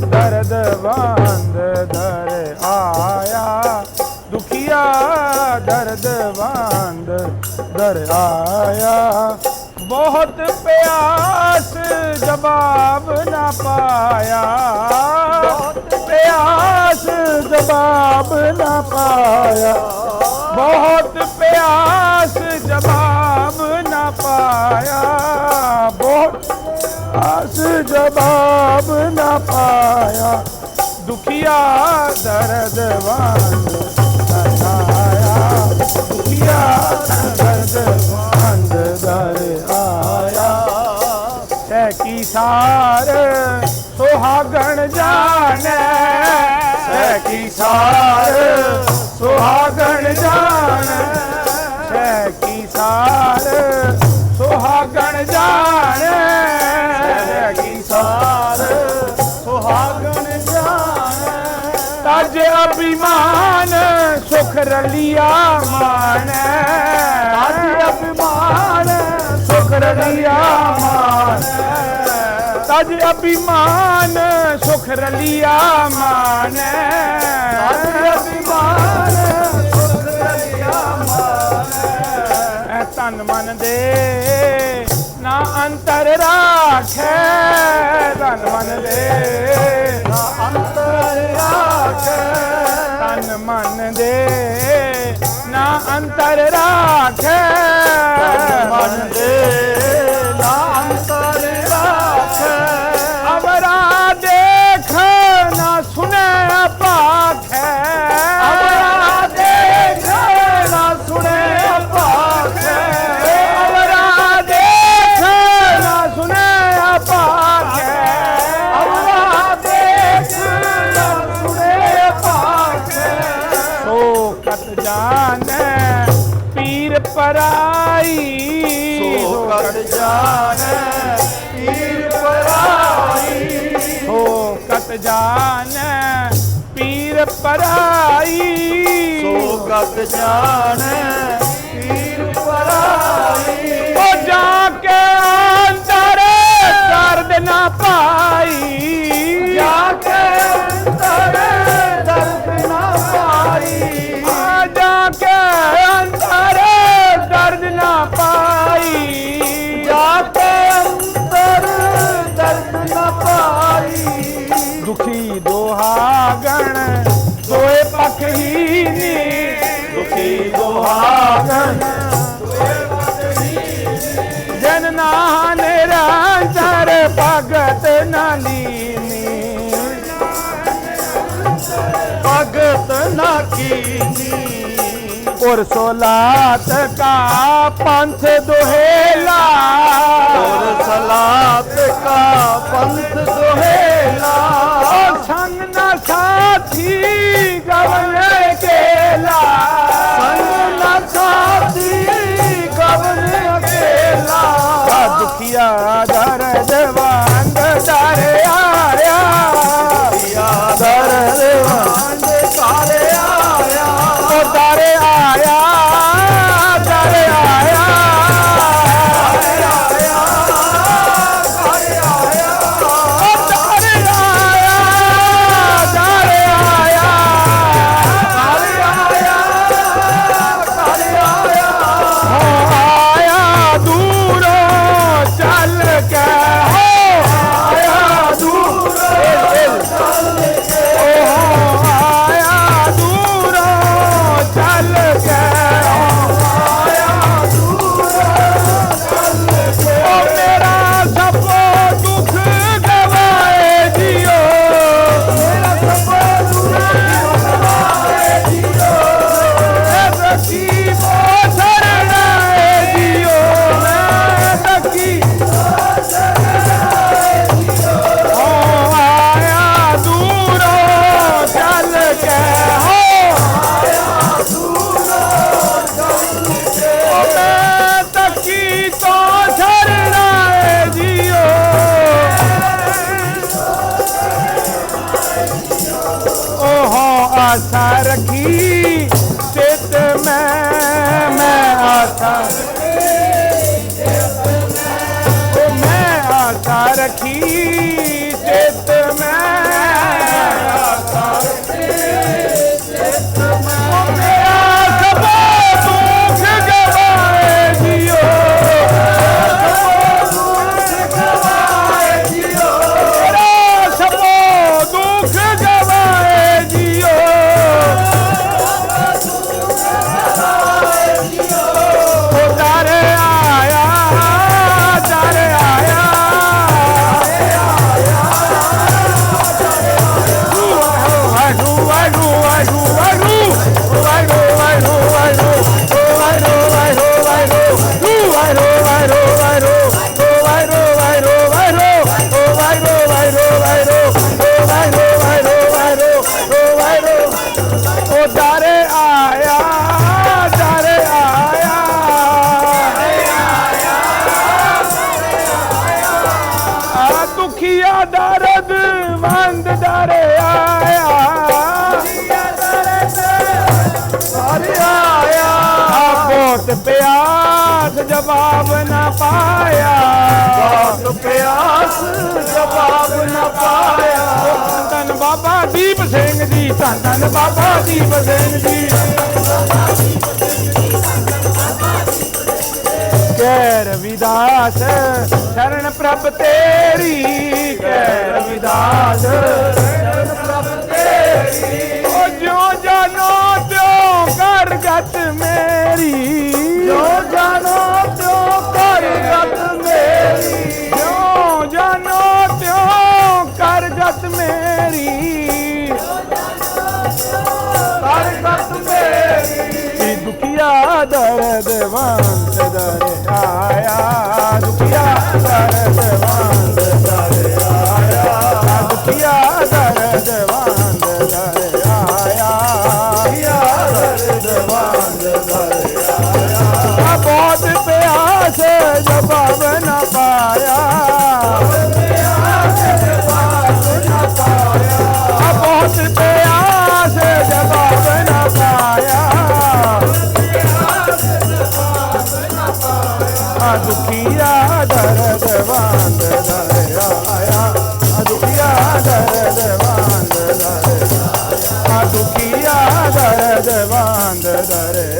ਦਰਦ ਵੰਦ ਦਰ ਆਇਆ। ਦੁਖੀਆ ਦਰਦ ਵੰਦ ਦਰ ਆਇਆ। ਬਹੁਤ ਪਿਆਸ ਜਵਾਬ ਨਾ ਪਾਇਆ। ਬਹੁਤ ਪਿਆਸ ਜਵਾਬ ਨਾ ਪਾਇਆ। ਬਹੁਤ ਪਿਆਸ ਜਵਾਬ ਨਾ ਪਾਇਆ। ਬਹੁਤ ਆਸ ਜਵਾਬ ਦੁਖੀਆ ਦਰਦ ਵੰਦ ਆਇਆ ਦੁਖੀਆ ਦਰਦ ਵੰਦ ਦਰ ਕੀ ਸਾਰ, ਸੁਹਾਗਣ ਜਾਣੈ ਤੈ ਕੀ ਸਾਰ, ਸੁਹਾਗਣ ਜਾਣੈ ਤੈ ਕੀ ਸਾਰ ਸੁਹਾਗਣ ਜਾਣੈ ਤੈ ਕੀ ਸਾਰ। ਅਜ ਅਭਿਮਾਨ, ਸੁਖ ਰਲਿਆ ਮਾਣੈ। ਤਜ ਅਭਿਮਾਨ, ਸੁਖ ਰਲਿਆ ਮਾਣੈ। ਤਜ ਅਭਿਮਾਨ, ਸੁਖ ਰਲਿਆ ਮਾਣੈ। ਤਜ ਅਭਿਮਾਨ, ਸੁਖ ਰਲਿਆ ਮਾਣੈ। ਐ ਤਨ ਮਨ ਦੇ, ਨਾ ਅੰਤਰ ਰਾਖੈ। ਨਾ ਅੰਤਰ ਰਾਖੈ ਤਨ ਪੀਰ ਪਰਾਈ ਹੋ ਕਤ ਜਾਣੈ ਪੀਰ ਪਰਾਈ। ਸੋ ਕਟ ਜਾਣੈ ਪੀਰ ਪਰਾਈ। ਉਹ ਜਾ ਕੇ जन नान राजर भगत नालीनी भगत और सोलात का पंथ दोहेला और सलात का पंथ दो ਆ ਦੁਖੀਆ ਬਹੁਤ ਪਿਆਸ ਜਵਾਬ ਨਾ ਪਾਇਆ। ਬਹੁਤ ਪਿਆਸ ਜਵਾਬ ਨਾ ਪਾਇਆ। ਧੰਨ ਬਾਬਾ ਦੀਪ ਸਿੰਘ ਜੀ ਧੰਨ ਧੰਨ ਬਾਬਾ ਦੀਪ ਸਿੰਘ ਜੀ। ਕੈ ਰਵਿਦਾਸ ਸ਼ਰਨ ਪ੍ਰਭ ਤੇਰੀ। ਕੈ ਰਵਿਦਾਸ ਸ਼ਰਨ ਪ੍ਰਭ ਤੇਰੀ। ਕਿ ਦਰਦ ਵੰਦ ਦਰ ਆਇਆ ਦੁਖੀਆ ਦਰਦ ਵੰਦ ਦਰ ਆਇਆ ਦੁਖੀਆ ਦਰਦ ਵੰਦ ਦਰ ਆਇਆ ਦਰਦ ਵੰਦ ਆ ਬਹੁਤ ਪਿਆਸ ਜਵਾਬ ਨਾ ਪਾਇਆ। ਬਹੁਤ ਪਿਆਸ ਦਰ